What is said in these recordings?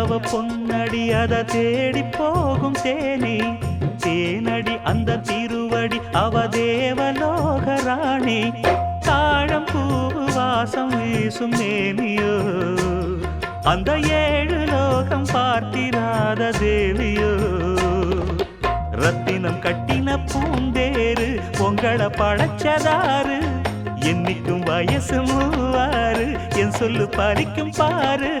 பூவடி அவ பொன்னடி அத தேடி போகும் தேனி தேனடி அந்த திருவடி அவ தேவலோக ராணி. தாழம் பூ வாசம் வீசும் மேனியோ. அந்த ஏழு லோகம் பார்த்திராத தேவியோ. ரத்தினம் கட்டின பூந்தேரு பொங்கல பழச்சதாறு என்னைக்கும் வயசு மூவாறு என் சொல்லு பறிக்கும் பாரு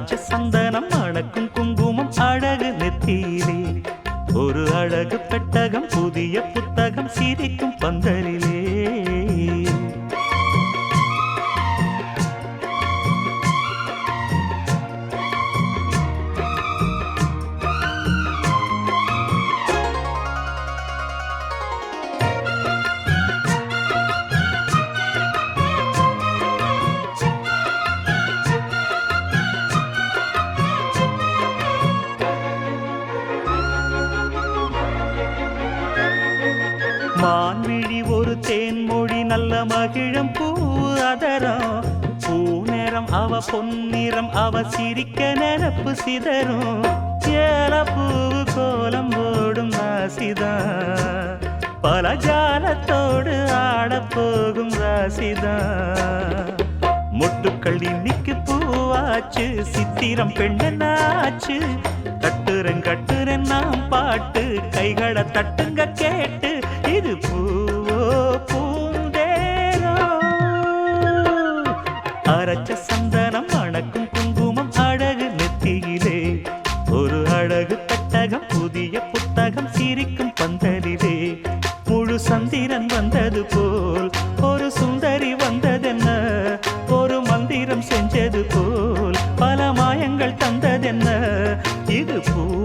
அரைச்ச சந்தனம் அணக்கும் குங்குமம் அழகு நெத்தியிலே. ஒரு அழகு பெட்டகம் புதிய புத்தகம் சிரிக்கும் பந்தலிலே. மகிழம் பூ அதரம். பூ நிறம் அவ பொன்னிறம் அவ சிரிக்க நினப்பு சிதறும். ஏல பூவு கோலம் ஓடும் ராசிதான். பல ஜாலத்தோடு ஆடப் போகும் ராசிதான். மொட்டுக்கள் இன்னைக்கு பூவாச்சு சித்திரம் பெண்ணாச்சு கட்டுரன் கட்டுரன் நாம் பாட்டு. கைகளை தட்டுங்க கேட்டு. இது பூ புத்தகம் சிரிக்கும் பந்தலிலே. முழு சந்திரன் வந்தது போல் ஒரு சுந்தரி வந்ததென்ன? ஒரு மந்திரம் செஞ்சது போல் பல மாயங்கள் தந்ததென்ன? இது பூவோ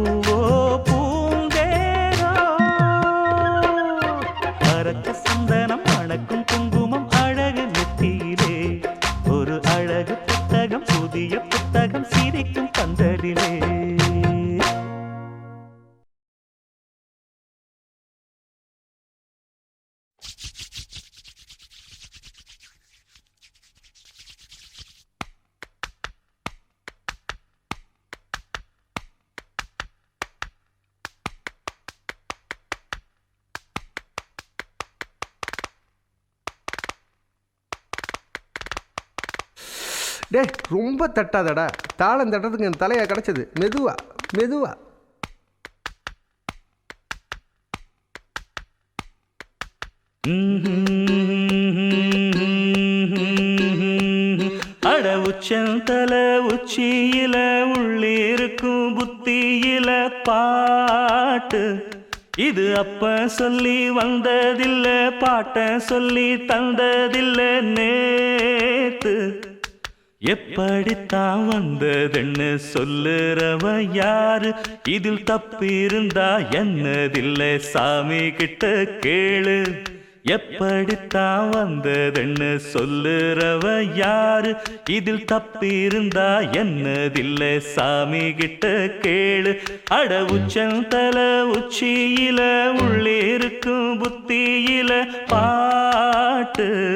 டே ரொம்ப தட்டாதடா. தாளம் தட்டுறதுக்கு என் தலையா கிடச்சது. மெதுவா மெதுவா. அட உச்சந்தல உச்சியில உள்ளிருக்கும் புத்தியில பாட்டு. இது அப்ப சொல்லி வந்ததில்ல பாட்ட சொல்லி தந்ததில்ல நேத்து. எப்படித்தான் வந்ததுன்னு சொல்லுறவ யாரு? இதில் தப்பிருந்தா என்னதில்லை? சாமி கிட்ட கேளு. எப்படித்தான் வந்ததுன்னு சொல்லுறவ யாரு? இதில் தப்பிருந்தா என்னதில்லை? சாமி கிட்ட கேளு. அட உச்சந்தல உச்சியில உள்ளிருக்கும் புத்தியில பாட்டு.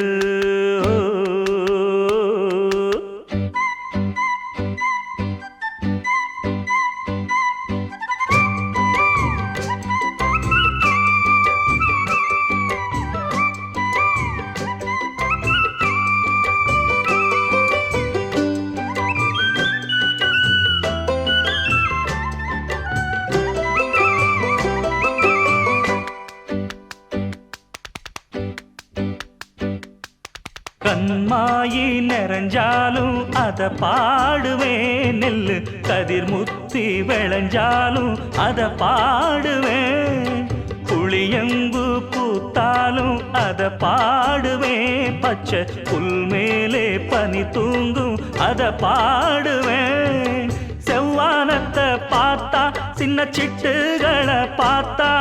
அத பாடுவேன் நெல்லு கதிர் முத்தி விளைஞ்சாலும் அத பாடுவேன் புளியங்கு பூத்தாலும் அத பாடுவேன் பச்சை புல் மேலே பனி தூங்கும் அத பாடுவேன் செவ்வானத்தை பார்த்தா சின்ன சிட்டுகளை பார்த்தா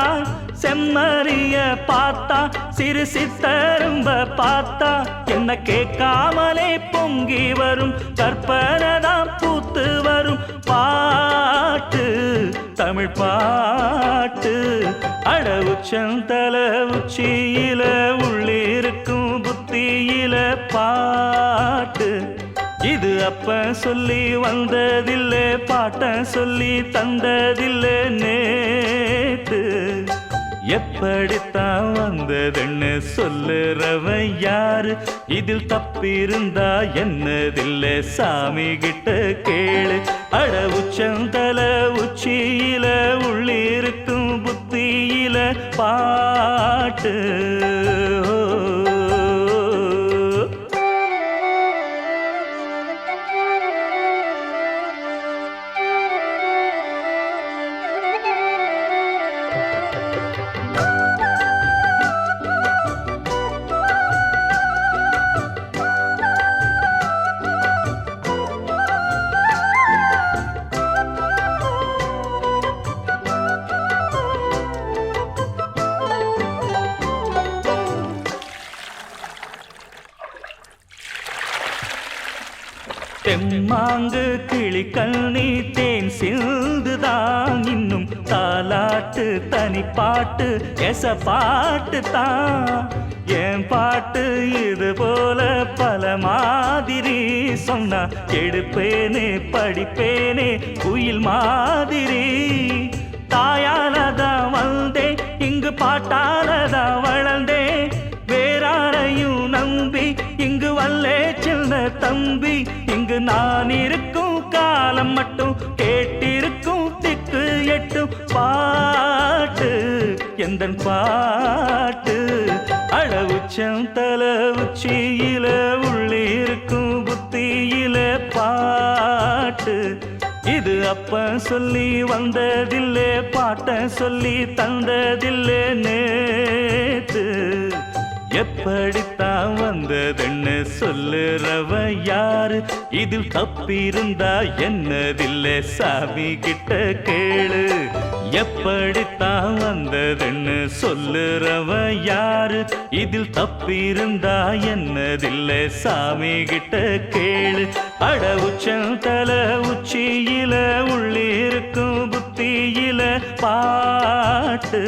செம்மறிய பார்த்தா சிறு சித்தரும்ப பார்த்தா என்ன கேட்காமலே பொங்கி வரும் கற்பனதான் பூத்து வரும் பாட்டு தமிழ் பாட்டு. அட செந்தல உச்சியில உள்ளிருக்கும் புத்தியில பாட்டு. இது அப்ப சொல்லி வந்ததில்லை பாட்ட சொல்லி தந்ததில்லை நேத்து. எப்படித்தான் வந்ததுன்னு சொல்லுறவன் யாரு? இதில் தப்பிருந்தா என்னதில்லை? சாமி கிட்ட கேளு. அட உச்சந்தல உச்சியில உள்ளிருக்கும் புத்தியில பாட்டு. கிளிக்கண்ணி தேன் சிந்துதான். இன்னும் தாலாட்டு தனி பாட்டு எச பாட்டு தான். என் பாட்டு இது போல பல மாதிரி சொன்னா எடுப்பேனே படிப்பேனே குயில் மாதிரி. தாயாலதான் வந்தேன் இங்கு பாட்டாலதான் வளர்ந்தேன். வேறாரையும் நம்பி இங்கு வல்லே சின்ன தம்பி இங்கு நான் இருக்கும் காலம் மட்டும் கேட்டிருக்கும் திக்கு எட்டும் பாட்டு எந்த பாட்டு? அழ உச்சம் தல உச்சியில உள்ளிருக்கும் புத்தியில பாட்டு. இது அப்ப சொல்லி வந்ததில்லை பாட்ட சொல்லி தந்ததில்லை நேத்து. எப்படித்தான் வந்ததுன்னு சொல்லுறவ யாரு? இதில் தப்பிருந்தா என்னதில்லை? சாமி கிட்ட கேளு. எப்படித்தான் வந்ததுன்னு சொல்லுறவ யாரு? இதில் தப்பிருந்தா என்னதில்லை? சாமி கிட்ட கேளு. அட உச்சம் தல உச்சியில உள்ளிருக்கும் புத்தியில பாட்டு.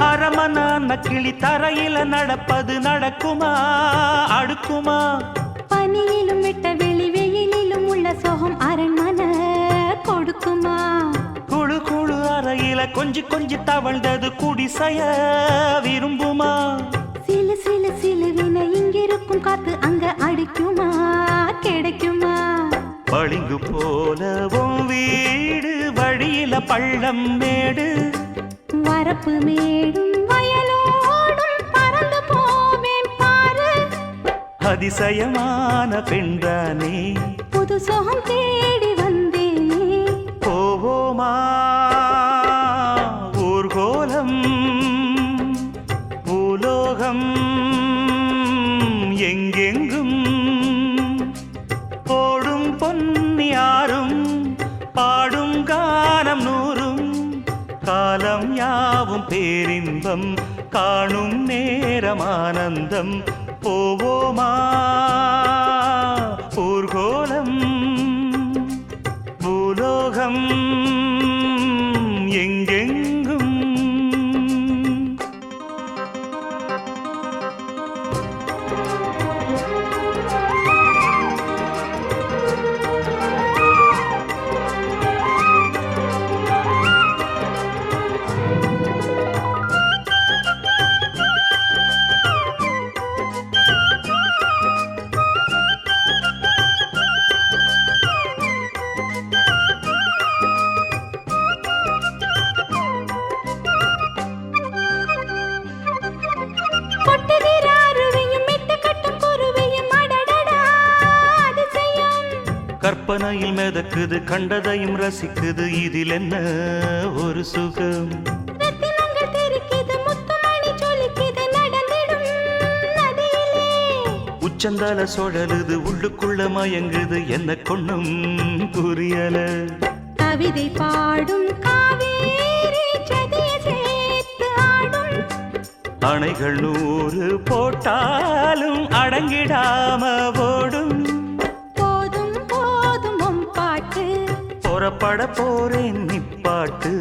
வண்ணக்கிளி தரையில நடப்பது நடக்குமா? அடுக்குமா? பனியிலும் விட்ட வெளி வெயிலிலும் உள்ள சோகம் அரண்மனை கொடுக்குமா? குழு குழு அறையில கொஞ்சி கொஞ்சி தவழ்ந்தது குடிசைய விரும்புமா? சிலு சிலு சிலுவின இங்கிருக்கும் காத்து அங்க அடிக்குமா? கிடைக்குமா? பளிங்கு போலவும் வீடு வழியில பள்ளம் மேடு வரப்பு மேடும் வயலோடும் பறந்து போவேன் பாரு. அதிசயமான பெண்தானே. புது சோகம் தேடி வந்தேனே. போவோமா? பேரின்பம் காணும் நேரம் ஆனந்தம். போவோமா? கற்பனையில் மிதக்குது கண்டதையும் ரசிக்குது. இதில் என்ன ஒரு சுகம்? உச்சந்தால சுழலுது உள்ளுக்குள்ள மயங்குது. என்ன கொண்ணும் புரியல. கவிதை பாடும் அணைகள் நூறு போட்டாலும் அடங்கிடாம ஓடும். புறப்பட போறேன் நிப்பாட்டு